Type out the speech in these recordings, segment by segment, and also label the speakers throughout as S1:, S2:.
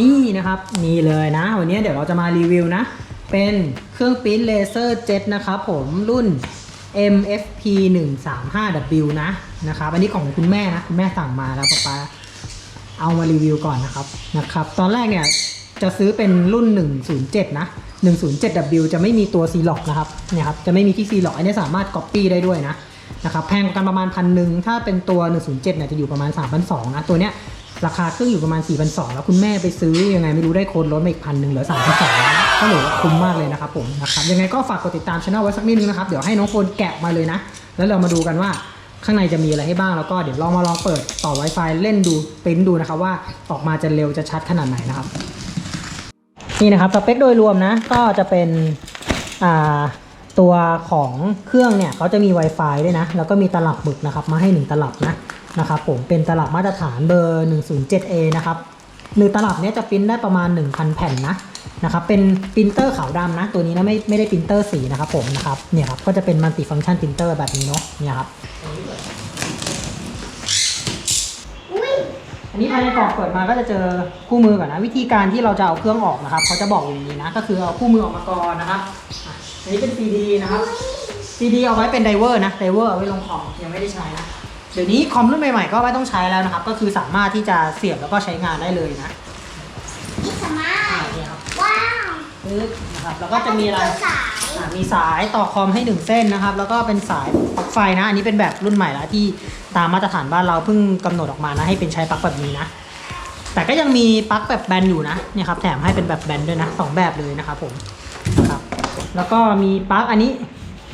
S1: นี่นะครับนี่เลยนะ วันนี้เดี๋ยวเราจะมารีวิวนะ เป็นเครื่องปิ้นเลเซอร์เจ็ตนะครับผมรุ่น MFP 1 3 5 W นะนะครับอันนี้ของคุณแม่นะคุณแม่สั่งมาแล้วป๊าป๊าเอามารีวิวก่อนนะครับนะครับ ตอนแรกเนี่ยจะซื้อเป็นรุ่น 107 นะ 107W จะไม่มีตัว C ล็อกนะครับเนี่ยครับจะไม่มีที่ C ล็อกอันนี้สามารถ Copy ได้ด้วยนะนะครับแพงกว่ากันประมาณพันหนึ่งถ้าเป็นตัว 107เนี่ยจะอยู่ประมาณ 3,200นะตัวเนี้ย ราคาเครื่องอยู่ประมาณ4 2 0 0แล้วคุณแม่ไปซื้อยังไงไม่รู้ได้โค้ดลดมาอีกพันหนึ่งเหลือ3 2 0 0ก็เหลือว่าคุ้มมากเลยนะครับผมนะครับยังไงก็ฝากกดติดตามช่องไว้สักนิดนึงนะครับ เดี๋ยวให้น้องโฟนแกะมาเลยนะ แล้วเรามาดูกันว่าข้างในจะมีอะไรให้บ้างแล้วก็เดี๋ยวลองมาลองเปิดต่อ Wi-Fi เล่นดูปริ้นดูนะครับว่าออกมาจะเร็วจะชัดขนาดไหนนะครับ นี่นะครับสเปคโดยรวมนะ ก็จะเป็นอ่าตัวของเครื่องเนี่ยเขาจะมี Wi-Fi ด้วยนะ แล้วก็มีตลับหมึกนะครับ มาให้ 1 ตลับนะ นะครับผมเป็นตลับมาตรฐานเบอร์ 107A นะครับหนึ่งตลับเนี้ยจะปริ้นได้ประมาณ 1,000 แผ่นนะนะครับเป็นปรินเตอร์ขาวดำนะ ตัวนี้นะไม่ไม่ได้ปรินเตอร์สีนะครับผมนะครับเนี่ยครับก็จะเป็นมัลติฟัง c t ชันปรินเตอร์แบบนี้เนาะเนี่ยครับ
S2: อุ้ย
S1: อันนี้ภายในกล่องเปิดมาก็จะเจอคู่มือก่อนนะ วิธีการที่เราจะเอาเครื่องออกนะครับเขาจะบอกอย่างนี้นะ ก็คือเอาคู่มือออกมาก่อนนะครับอะอันนี้เป็นซีดีนะครับซีดีเอาไว้เป็นไดเวอร์นะไดเวอร์เอาไว้ลงคอมยังไม่ได้ใช้นะ เดี๋ยวนี้คอมรุ่นใหม่ๆก็ไม่ต้องใช้แล้วนะครับ ก็คือสามารถที่จะเสียบแล้วก็ใช้งานได้เลยนะ
S2: นี่สมา
S1: อ่า
S2: ร์ท
S1: นี่ครับ
S2: ว้าว
S1: ปึ๊บนะครับแล้วก็จะมีอะไร
S2: สาย
S1: อะมีสายต่อคอมให้หนึ่งเส้นนะครับ แล้วก็เป็นสายปลั๊กไฟนะ อันนี้เป็นแบบรุ่นใหม่แล้วที่ตามมาตรฐานบ้านเราเพิ่งกำหนดออกมานะ ให้เป็นใช้ปลั๊กแบบนี้นะ แต่ก็ยังมีปลั๊กแบบแบนอยู่นะเนี่ยครับแถมให้เป็นแบบแบนด้วยนะสองแบบเลยนะครับผมนะครับแล้วก็มีปลั๊กอันนี้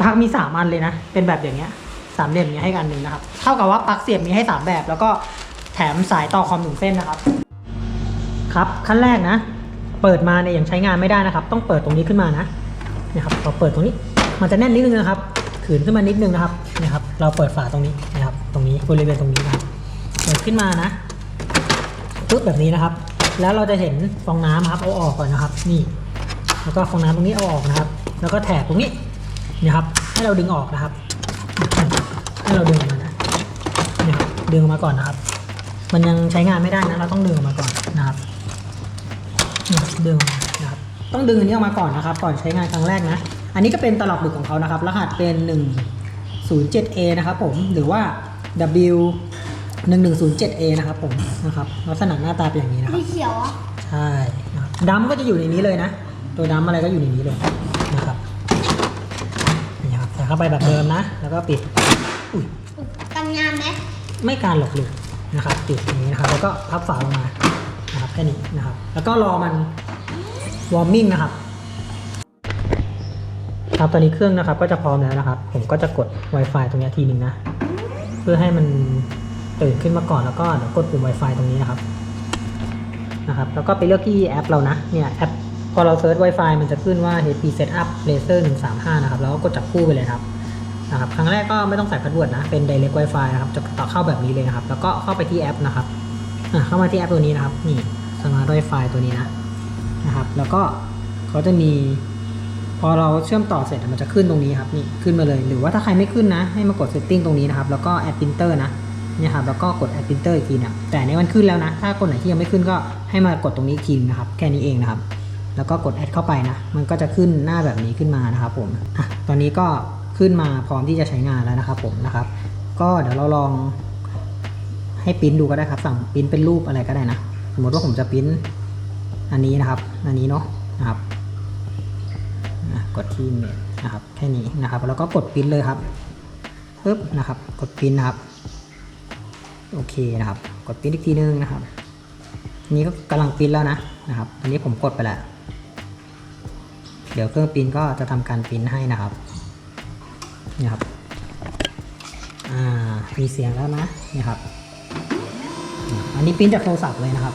S1: ปลั๊กมีสามอันเลยนะ เป็นแบบอย่างเงี้ย สามเหลี่ยมนี้ให้กันหนึ่งนะครับ เท่ากับว่าปลั๊กเสียบมีให้สามแบบ แล้วก็แถมสายต่อคอมหนึ่งเส้นนะครับ ครับขั้นแรกนะ เปิดมาเนี่ยยังใช้งานไม่ได้นะครับ ต้องเปิดตรงนี้ขึ้นมานะนี่ยครับเราเปิดตรงนี้ มันจะแน่นนิดนึงนะครับ ขืนขึ้นมานิดนึงนะครับนี่ยครับ เราเปิดฝาตรงนี้นะครับ ตรงนี้บริเวณตรงนี้นะครับเปิดขึ้นมานะปึ๊บแบบนี้นะครับ แล้วเราจะเห็นฟองน้ำครับเอาออกก่อนนะครับ นี่ แล้วก็ฟองน้ำตรงนี้เอาออกนะครับ แล้วก็แถบตรงนี้นี่ยครับ ให้เราดึงออกนะครับ ให้เราดึงออกมานะเนี่ยครับดึงออกมาก่อนนะครับ มันยังใช้งานไม่ได้นะ เราต้องดึงออกมาก่อนนะครับนะครับดึงออกมานะครับ ต้องดึงอันนี้ออกมาก่อนนะครับ ก่อนใช้งานครั้งแรกนะ อันนี้ก็เป็นตลับหมึกของเขานะครับ รหัสเป็น 107A นะครับผม หรือว่า W 1107A นะครับผมนะครับ ลักษณะหน้าตาเป็นอย่างนี้นะครับ
S2: มีเขียวอะ
S1: ใช่นะครับดัมก็จะอยู่ในนี้เลยนะ ตัวดัมอะไรก็อยู่ในนี้เลยนะครับนี่ครับใส่เข้าไปแบบเดิมนะ แล้วก็ปิดอุ้ย
S2: กันงานไหม
S1: ไม่การหลอกลวงนะครับปิดอย่างนี้นะครับ แล้วก็พับฝาลงมานะครับแค่นี้นะครับ แล้วก็รอมันวอร์มมิ่งนะครับครับตอนนี้เครื่องนะครับก็จะพร้อมแล้วนะครับ ผมก็จะกด Wi-Fi ตรงนี้ทีหนึ่งนะ เพื่อให้มันตื่นขึ้นมาก่อนแล้วก็เดี๋ยวกดปุ่ม Wi-Fi ตรงนี้นะครับนะครับ แล้วก็ไปเลือกที่แอปเรานะเนี่ยแอปพอเราเซิร์ช Wi-Fi มันจะขึ้นว่า HP Setup Laser 135 นะครับ แล้วก็กดจับคู่ไปเลยครับ นะครับครั้งแรกก็ไม่ต้องใส่พาสเวิร์ดนะ เป็น direct wifi นะครับ จะต่อเข้าแบบนี้เลยนะครับ แล้วก็เข้าไปที่แอปนะครับเข้ามาที่แอปตัวนี้นะครับ นี่ smart wifi ตัวนี้นะนะครับ แล้วก็เขาจะมี พอเราเชื่อมต่อเสร็จมันจะขึ้นตรงนี้ครับ นี่ขึ้นมาเลย หรือว่าถ้าใครไม่ขึ้นนะ ให้มากด setting ตรงนี้นะครับ แล้วก็ add printer นะเนี่ยครับ แล้วก็กด add printer อีกทีนะ แต่ในมันขึ้นแล้วนะ ถ้าคนไหนที่ยังไม่ขึ้นก็ให้มากดตรงนี้อีกทีนะครับ แค่นี้เองนะครับ แล้วก็กด add เข้าไปนะ มันก็จะขึ้นหน้าแบบนี้ขึ้นมานะครับผมอะตอนนี้ก็ ขึ้นมาพร้อมที่จะใช้งานแล้วนะครับผมนะครับ ก็เดี๋ยวเราลองให้ปิ้นดูก็ได้ครับสั่งปิ้นเป็นรูปอะไรก็ได้นะสมมติว่าผมจะปิ้นอันนี้นะครับ อันนี้เนาะนะครับกดที่เมนนะครับแค่นี้นะครับ แล้วก็กดปิ้นเลยครับปึ๊บนะครับ กดปิ้นนะครับโอเคนะครับ กดปิ้นอีกทีนึงนะครับนี่ก็กำลังปิ้นแล้วนะนะครับอันนี้ผมกดไปแล้วเดี๋ยวเครื่องปิ้นก็จะทำการปิ้นให้นะครับ นี่ครับอ่ามีเสียงแล้วนะนี่ครับ อันนี้ปิ้นจากโทรศัพท์เลยนะครับ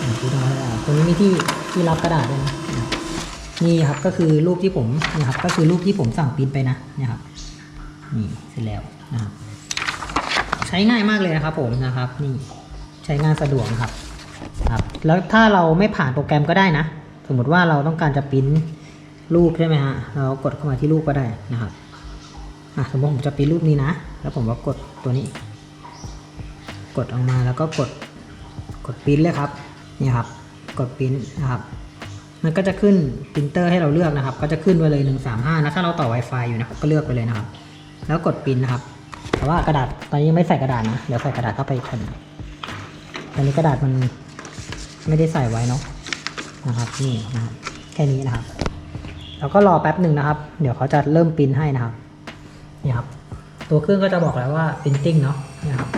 S1: อ่าปริ้นออกมาแล้วตัวนี้มีที่ที่รับกระดาษด้วยนะนี่ครับก็คือรูปที่ผมนี่ครับก็คือรูปที่ผมสั่งปิ้นไปนะนี่ครับนี่เสร็จแล้วนะครับใช้ง่ายมากเลยนะครับ ผมนะครับนี่ใช้งานสะดวกนะครับครับ แล้วถ้าเราไม่ผ่านโปรแกรมก็ได้นะ มมติว่าเราต้องการจะปริ้นรูปใช่ไหมฮะ เรากดเข้ามาที่รูปก็ได้นะครับอะสมมติผมจะปริ้นรูปนี้นะ แล้วผมก็กดตัวนี้ กดออกมาแล้วก็กด กดปริ้นเลยครับ นี่ครับ กดปริ้นนะครับมันก็จะขึ้นปรินเตอร์ให้เราเลือกนะครับ ก็จะขึ้นไว้เลย 135 นะ ถ้าเราต่อ Wi-Fi อยู่นะครับ ก็เลือกไปเลยนะครับ แล้วกดปริ้นนะครับ แต่ว่ากระดาษตอนนี้ยังไม่ใส่กระดาษนะ เดี๋ยวใส่กระดาษเข้าไปอีกแผ่นตอนนี้กระดาษมันไม่ได้ใส่ไว้เนาะ นะครับนี่นะครับแค่นี้นะครับ แล้วก็รอแป๊บหนึ่งนะครับ เดี๋ยวเขาจะเริ่มปริ้นให้นะครับนี่ครับ ตัวเครื่องก็จะบอกแล้วว่า printing เนาะนี่ครับ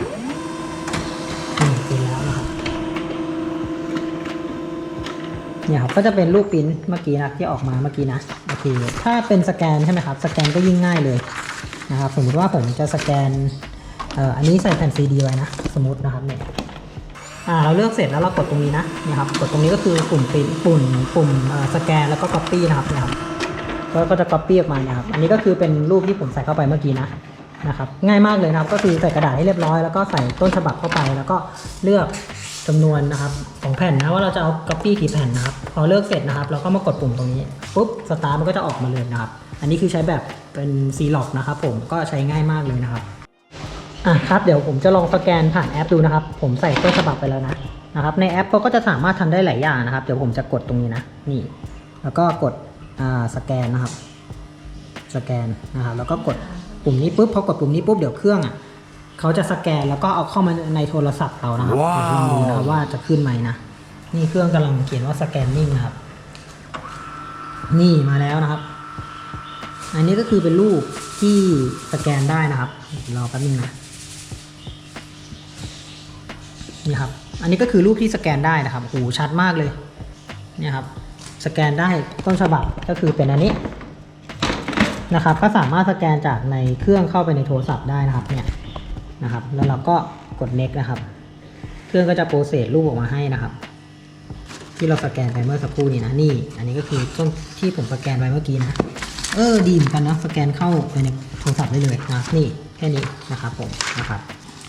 S1: นี่ปริ้นแล้วนะครับเนี่ยครับก็จะเป็นรูปปริ้นเมื่อกี้นะที่ออกมาเมื่อกี้นะโอเคถ้าเป็นสแกนใช่ไหมครับ สแกนก็ยิ่งง่ายเลยนะครับ สมมติว่าผมจะสแกนอออันนี้ใส่แผ่นซีดีไว้นะ สมมตินะครับเนี่ย อ่าเราเลือกเสร็จแล้วเรากดตรงนี้นะเนี่ยครับกดตรงนี้ก็คือปุ่มปริ้นปุ่มปุ่มสแกนแล้วก็ copy นะครับเนี่ยครับก็ก็จะ copy ออกมาเนี่ยครับอันนี้ก็คือเป็นรูปที่ผมใส่เข้าไปเมื่อกี้นะนะครับง่ายมากเลยนะครับก็คือใส่กระดาษให้เรียบร้อยแล้วก็ใส่ต้นฉบับเข้าไป แล้วก็เลือกจำนวนนะครับของแผ่นนะว่าเราจะเอา copy กี่แผ่นนะครับพอเลือกเสร็จนะครับ เราก็มากดปุ่มตรงนี้ปุ๊บสตาร์มันก็จะออกมาเลยนะครับ อันนี้คือใช้แบบเป็นซีล็อกนะครับผมก็ใช้ง่ายมากเลยนะครับ อะครับเดี๋ยวผมจะลองสแกนผ่านแอปดูนะครับ ผมใส่ต้นฉบับไปแล้วนะนะครับ ในแอปก็จะสามารถทำได้หลายอย่างนะครับ เดี๋ยวผมจะกดตรงนี้นะนี่ แล้วก็กดอ่าสแกนนะครับ สแกนนะครับ แล้วก็กดปุ่มนี้ปุ๊บพอกดปุ่มนี้ปุ๊บเดี๋ยวเครื่องอะเขาจะสแกนแล้วก็เอาเข้ามาในโทรศัพท์เรานะครับ
S3: ว้าว
S1: เดี๋ยวลองดูนะครับว่าจะขึ้นไหมนะนี่เครื่องกำลังเขียนว่าสแกนนิ่งนะครับ นี่มาแล้วนะครับ อันนี้ก็คือเป็นรูปที่สแกนได้นะครับรอแป๊บนึงนะ นี่ครับ อันนี้ก็คือรูปที่สแกนได้นะครับโอ้โหชัดมากเลยเนี่ยครับ สแกนได้ต้นฉบับก็คือเป็นอันนี้นะครับ ก็สามารถสแกนจากในเครื่องเข้าไปในโทรศัพท์ได้นะครับเนี่ยนะครับ แล้วเราก็กด next นะครับ เครื่องก็จะโปรเซสรูปออกมาให้นะครับ ที่เราสแกนไปเมื่อสักครู่นี้นะนี่ อันนี้ก็คือต้นที่ผมสแกนไว้เมื่อกี้นะเออดีเหมือนกันนะสแกนเข้าไปในโทรศัพท์ได้เลยนะนี่แค่นี้นะครับผมนะครับ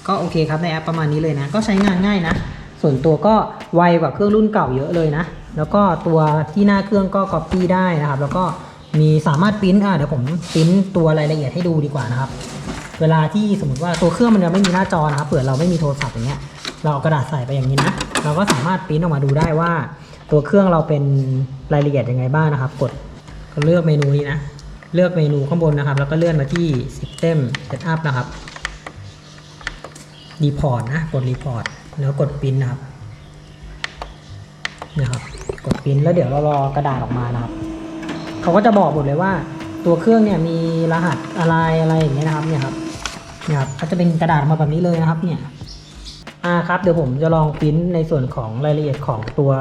S1: ก็โอเคครับในแอปประมาณนี้เลยนะ ก็ใช้งานง่ายนะ ส่วนตัวก็ไวกว่าเครื่องรุ่นเก่าเยอะเลยนะ แล้วก็ตัวที่หน้าเครื่องก็ copy ได้นะครับ แล้วก็มีสามารถปริ้นอะเดี๋ยวผมปริ้นตัวรายละเอียดให้ดูดีกว่านะครับ เวลาที่สมมติว่าตัวเครื่องมันยังไม่มีหน้าจอนะครับ เผื่อเราไม่มีโทรศัพท์อย่างเงี้ย เราเอากระดาษใส่ไปอย่างนี้นะ เราก็สามารถปริ้นออกมาดูได้ว่า ตัวเครื่องเราเป็นรายละเอียดยังไงบ้างนะครับ กดเลือกเมนูนี้นะ เลือกเมนูข้างบนนะครับ แล้วก็เลื่อนมาที่ System Setup นะครับ รีพอร์ตนะ กดรีพอร์ตแล้วกดปริ้นนะครับเนี่ยครับ กดปริ้นแล้วเดี๋ยวเรารอกระดาษออกมานะครับ เขาก็จะบอกหมดเลยว่า ตัวเครื่องเนี่ยมีรหัสอะไรอะไรอย่างเงี้ยนะครับเนี่ยครับเนี่ยครับก็จะเป็นกระดาษออกมาแบบนี้เลยนะครับเนี่ยอ่าครับเดี๋ยวผมจะลองปริ้นในส่วนของรายละเอียดของตัว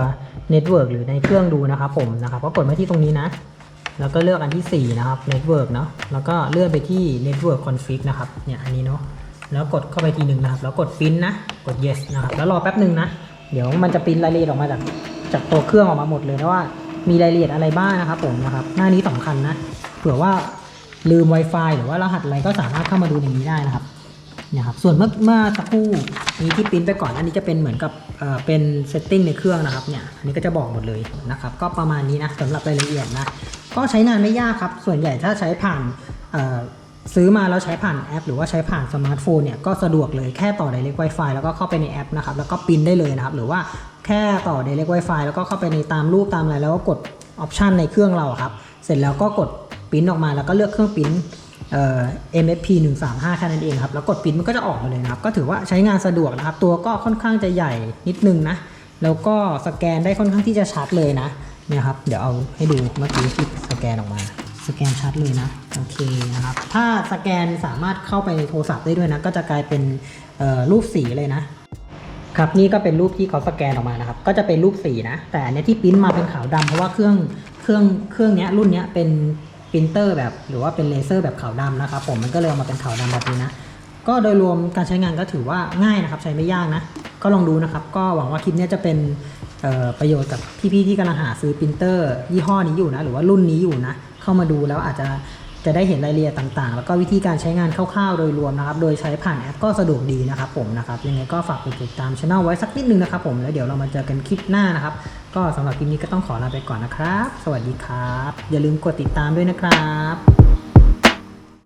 S1: เน็ตเวิร์กหรือในเครื่องดูนะครับผมนะครับก็กดมาที่ตรงนี้นะ แล้วก็เลือกอันที่ 4 นะครับ Network เนาะแล้วก็เลื่อนไปที่ Network Config นะครับเนี่ยอันนี้เนาะ แล้วกดเข้าไปทีหนึ่งนะครับ แล้วกดปริ้นนะ กด yes นะครับ แล้วรอแป๊บหนึ่งนะ เดี๋ยวมันจะปริ้นรายละเอียดออกมาจากจากตัวเครื่องออกมาหมดเลยนะว่ามีรายละเอียดอะไรบ้างนะครับผมนะครับ หน้านี้สำคัญนะ เผื่อว่าลืม Wi-Fi หรือว่ารหัสอะไรก็สามารถเข้ามาดูในนี้ได้นะครับเนี่ยครับ ส่วนเมื่อเมื่อสักครู่นี้ที่ปริ้นไปก่อนอันนี้จะเป็นเหมือนกับเอ่อเป็นเซตติ้งในเครื่องนะครับเนี่ย อันนี้ก็จะบอกหมดเลยนะครับ ก็ประมาณนี้นะสำหรับรายละเอียดนะ ก็ใช้งานไม่ยากครับ ส่วนใหญ่ถ้าใช้ผ่านเอ่อ ซื้อมาแล้วใช้ผ่านแอป หรือว่าใช้ผ่านสมาร์ทโฟนเนี่ยก็สะดวกเลยแค่ต่อ Direct Wi-Fi แล้วก็เข้าไปในแอปนะครับแล้วก็ปิ้นได้เลยนะครับหรือว่าแค่ต่อ Direct Wi-Fi แล้วก็เข้าไปในตามรูปตามอะไรแล้วก็กดออปชันในเครื่องเราครับเสร็จแล้วก็กดปิ้นออกมาแล้วก็เลือกเครื่องปิ้นเอ่อ MFP 1 3 5แค่นั้นเองครับแล้วกดปิ้นมันก็จะออกมาเลยนะครับก็ถือว่าใช้งานสะดวกนะครับตัวก็ค่อนข้างจะใหญ่นิดนึงนะแล้วก็สแกนได้ค่อนข้างที่จะชัดเลยนะเนี่ยครับเดี๋ยวเอาให้ดูเมื่อกี้ที่สแกนออกมา สแกนชัดเลยนะโอเคนะครับถ้าสแกนสามารถเข้าไปในโทรศัพท์ได้ด้วยนะ ก็จะกลายเป็นรูปสีเลยนะครับนี่ก็เป็นรูปที่เขาสแกนออกมานะครับ ก็จะเป็นรูปสีนะ แต่อันนี้ที่ปริ้นมาเป็นขาวดำเพราะว่าเครื่องเครื่องเครื่องเนี้ยรุ่นเนี้ยเป็นปรินเตอร์แบบหรือว่าเป็นเลเซอร์แบบขาวดำนะครับผมมันก็เลยเอามาเป็นขาวดำแบบนี้นะก็โดยรวมการใช้งานก็ถือว่าง่ายนะครับ ใช้ไม่ยากนะ ก็ลองดูนะครับ ก็หวังว่าคลิปนี้จะเป็นประโยชน์กับพี่ๆที่กำลังหาซื้อปรินเตอร์ยี่ห้อนี้อยู่นะ หรือว่ารุ่นนี้อยู่นะ เข้ามาดูแล้วอาจจะจะได้เห็นรายละเอียดต่างๆ แล้วก็วิธีการใช้งานคร่าวๆ โดยรวมนะครับ โดยใช้ผ่านแอปก็สะดวกดีนะครับผมนะครับ ยังไงก็ฝากกดติดตามช่องไว้สักนิดนึงนะครับผม แล้วเดี๋ยวเรามาเจอกันคลิปหน้านะครับ ก็สำหรับคลิปนี้ก็ต้องขอลาไปก่อนนะครับ สวัสดีครับ อย่าลืมกดติดตามด้วยนะครับ